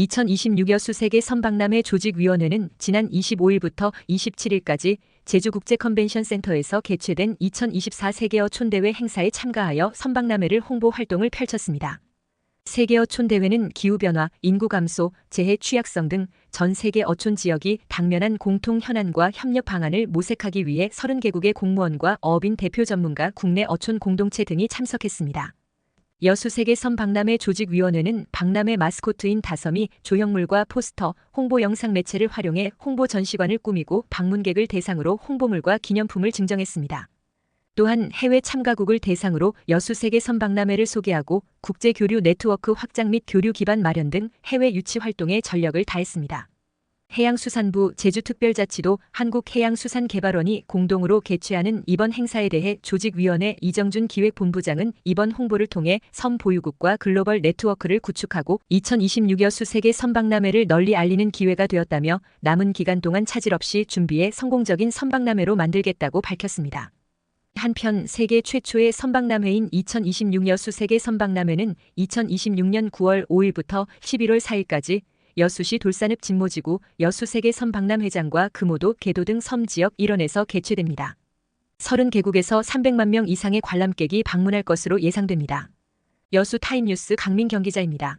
2026 여수 세계 선박람회 조직위원회는 지난 25일부터 27일까지 제주국제 컨벤션 센터에서 개최된 2024 세계 어 촌대회 행사에 참가하여 선박람회를 홍보 활동을 펼쳤습니다. 세계 어 촌대회는 기후변화, 인구 감소, 재해 취약성 등 전 세계 어촌 지역이 당면한 공통 현안과 협력 방안을 모색하기 위해 30개국의 공무원과 어민 대표 전문가 국내 어촌 공동체 등이 참석했습니다. 여수세계 선 박람회 조직위원회는 박람회 마스코트인 다섬이 조형물과 포스터, 홍보 영상 매체를 활용해 홍보 전시관을 꾸미고 방문객을 대상으로 홍보물과 기념품을 증정했습니다. 또한 해외 참가국을 대상으로 여수세계 선 박람회를 소개하고 국제교류 네트워크 확장 및 교류 기반 마련 등 해외 유치 활동에 전력을 다했습니다. 해양수산부 제주특별자치도 한국해양수산개발원이 공동으로 개최하는 이번 행사에 대해 조직위원회 이정준 기획본부장은 이번 홍보를 통해 섬 보유국과 글로벌 네트워크를 구축하고 2026 여 수 세계 선박람회를 널리 알리는 기회가 되었다며 남은 기간 동안 차질 없이 준비해 성공적인 선박람회로 만들겠다고 밝혔습니다. 한편 세계 최초의 선박람회인 2026 여수 세계 선박람회는 2026년 9월 5일부터 11월 4일까지 여수시 돌산읍 진모지구 여수세계 선박람 회장과 금오도 개도 등 섬 지역 일원에서 개최됩니다. 30개국에서 300만 명 이상의 관람객이 방문할 것으로 예상됩니다. 여수 타임뉴스 강민경 기자입니다.